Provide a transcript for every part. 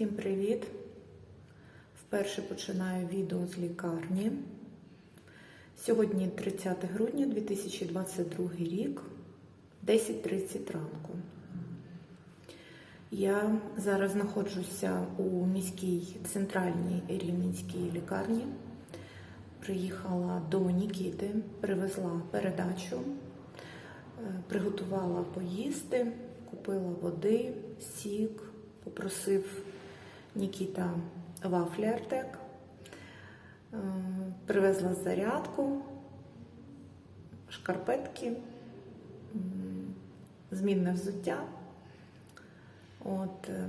Всім привіт! Вперше починаю відео з лікарні. Сьогодні 30 грудня 2022 рік, 10.30 ранку. Я зараз знаходжуся у міській центральній рівненській лікарні. Приїхала до Нікіти, привезла передачу, е, приготувала поїсти, купила води, сік, попросив Нікіта вафлі Артек, Е, привезла зарядку, шкарпетки, змінне взуття. От е,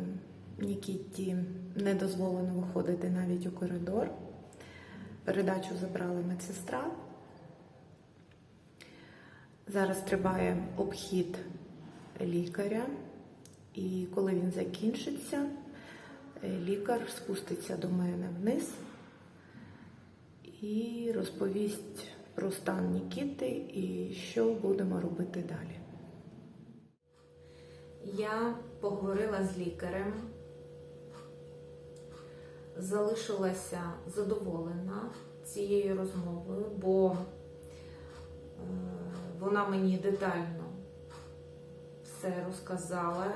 Нікіті не дозволено виходити навіть у коридор. Передачу забрала медсестра. Зараз триває обхід лікаря, і коли він закінчиться, лікар спуститься до мене вниз і розповість про стан Нікіти і що будемо робити далі. Я поговорила з лікарем, залишилася задоволена цією розмовою, бо е, вона мені детально все розказала.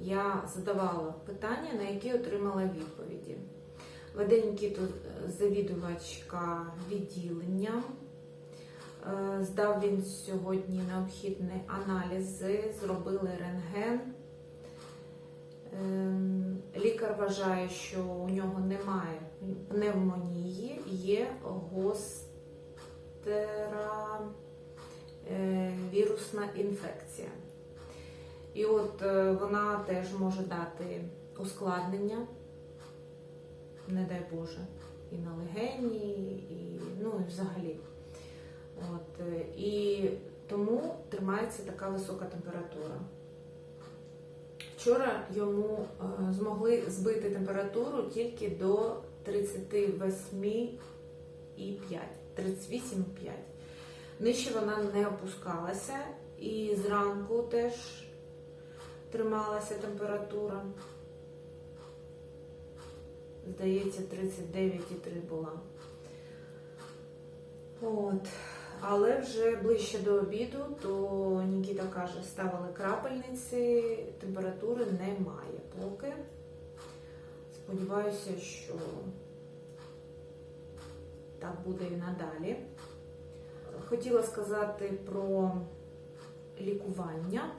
Я задавала питання, на які отримала відповіді. Веде Нікіту завідувачка відділення. Е, Здав він сьогодні необхідні аналізи, зробили рентген. Ем, Лікар вважає, що у нього немає пневмонії, є гостера е, вірусна інфекція. І от е, вона теж може дати ускладнення, не дай Боже, і на легені, і, ну і взагалі. От, е, і тому тримається така висока температура. Вчора йому е, змогли збити температуру тільки до 38,5. 38,5. Нижче вона не опускалася, і зранку теж трималася температура. Здається, 39,3 була. От. Але вже ближче до обіду, то Нікіта каже, ставили крапельниці, температури немає поки. Сподіваюся, що так буде і надалі. Хотіла сказати про лікування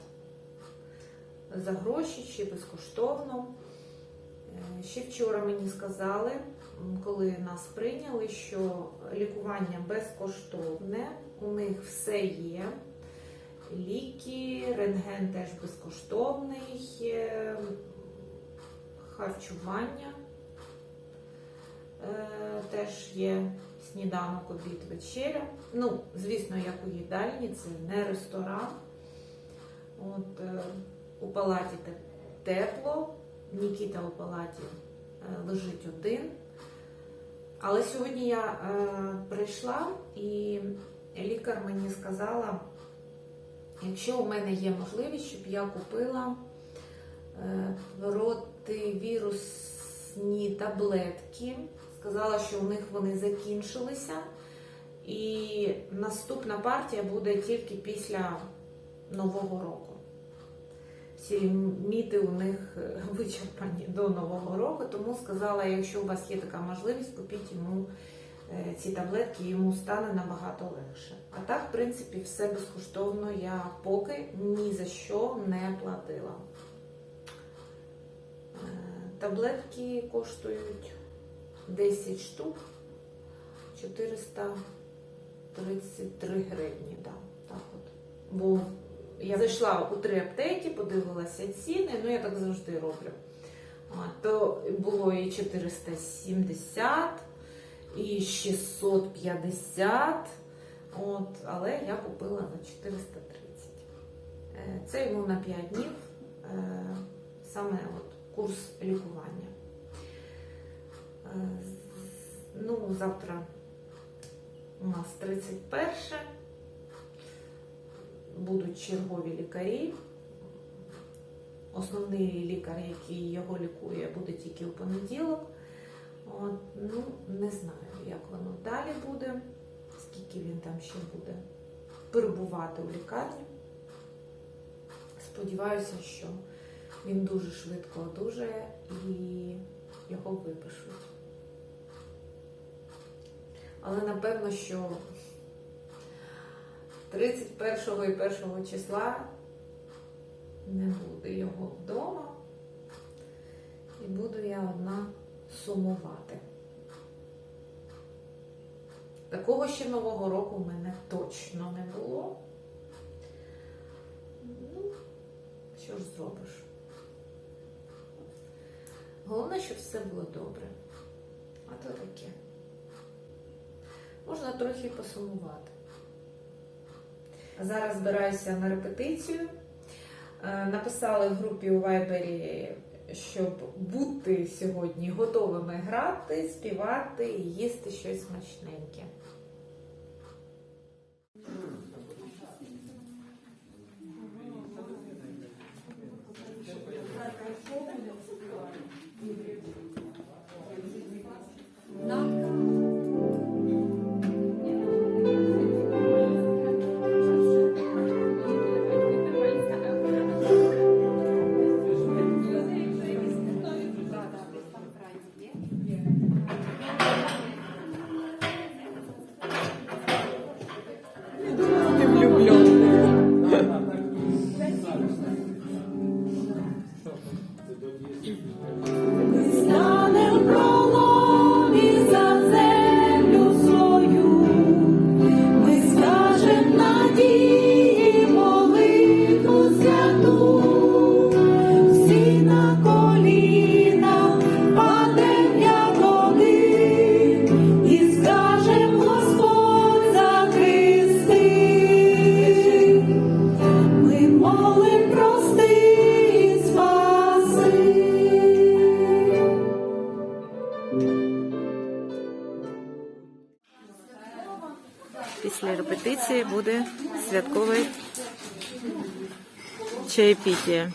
за гроші чи безкоштовно. Е, Ще вчора мені сказали, коли нас прийняли, що лікування безкоштовне, у них все є. Ліки, рентген теж безкоштовний, е, харчування е, теж є сніданок, обід, вечеря. Ну, звісно, як у їдальні, це не ресторан. От, е, у палаті тепло, Нікіта у палаті е, лежить один. Але сьогодні я е, прийшла і лікар мені сказала, якщо у мене є можливість, щоб я купила е, противірусні таблетки. Сказала, що у них вони закінчилися, і наступна партія буде тільки після Нового року. Всі ліміти у них е, вичерпані до Нового року, тому сказала, якщо у вас є така можливість, купіть йому е, ці таблетки, йому стане набагато легше. А так, в принципі, все безкоштовно. Я поки ні за що не платила. Е, Таблетки коштують 10 штук 433 гривні. Да, так от. Бо я зайшла у три аптеки, подивилася ціни, ну я так завжди роблю. То було і 470, і 650, от, але я купила на 430. Е, Це йому на 5 днів е, саме от курс лікування. Е, Ну, завтра у нас 31 будуть чергові лікарі. основний лікар, який його лікує, буде тільки у понеділок. От, ну, не знаю, як воно далі буде, скільки він там ще буде перебувати у лікарні. Сподіваюся, що він дуже швидко одужає і його випишуть. Але напевно, що 31 і 1 числа не буде його вдома. І буду я одна сумувати. Такого ще Нового року в мене точно не було. Ну, що ж зробиш? Головне, щоб все було добре. А то таке. Можна трохи посумувати. Зараз збираюся на репетицію. Е, Написали в групі у Вайбері, щоб бути сьогодні готовими грати, співати і їсти щось смачненьке. Після репетиції буде святкове чаєпіття.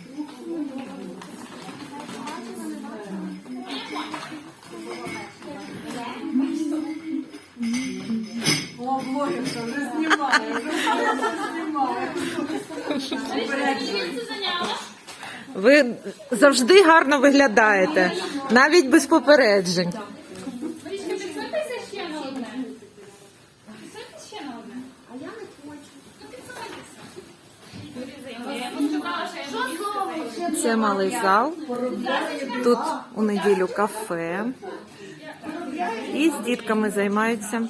Ви завжди гарно виглядаєте, навіть без попереджень. Це малий зал. Тут у неділю кафе. І з дітками займаються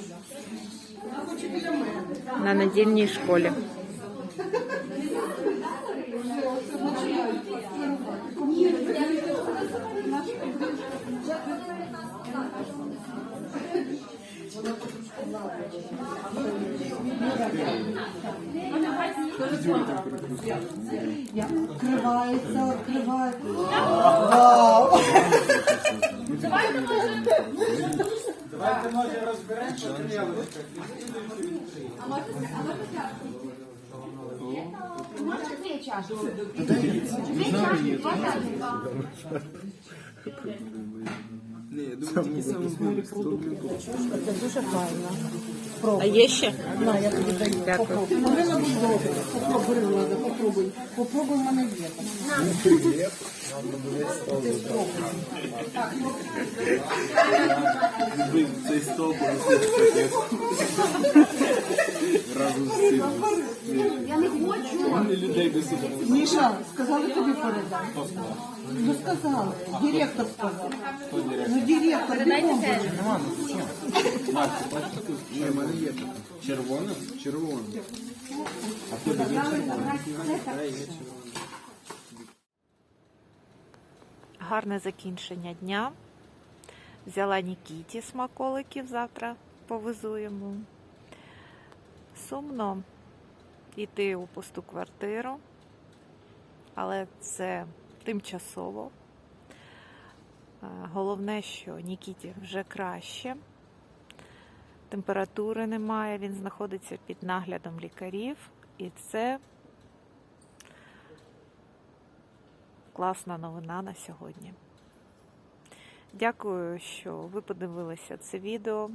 на недільній школі. you. Открывается, открывается. Давайте може розберемо по тарілочках. Можна дві чашки? Дві чашки, хватає. А є ще? На, я тобі даю. Дякую. Попробуй. Марина добре. Попробуй, Влада, попробуй. Попробуй, в мене є. Цей стол понесе разом з цим. Я не хочу. Вони людей до сюди. Міша, сказали тобі передати? Ну сказали. Директор сказав. Ну директор, бігом. Мене. Червона? Червона. А в є червона. Гарне закінчення дня. Взяла Нікіті смаколиків, завтра повезу йому. Сумно йти у пусту квартиру, але це тимчасово. Е, Головне, що Нікіті вже краще. Температури немає, він знаходиться під наглядом лікарів, і це класна новина на сьогодні. Дякую, що ви подивилися це відео.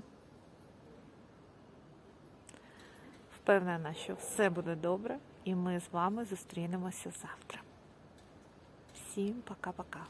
Впевнена, що все буде добре, і ми з вами зустрінемося завтра. Всім пока-пока.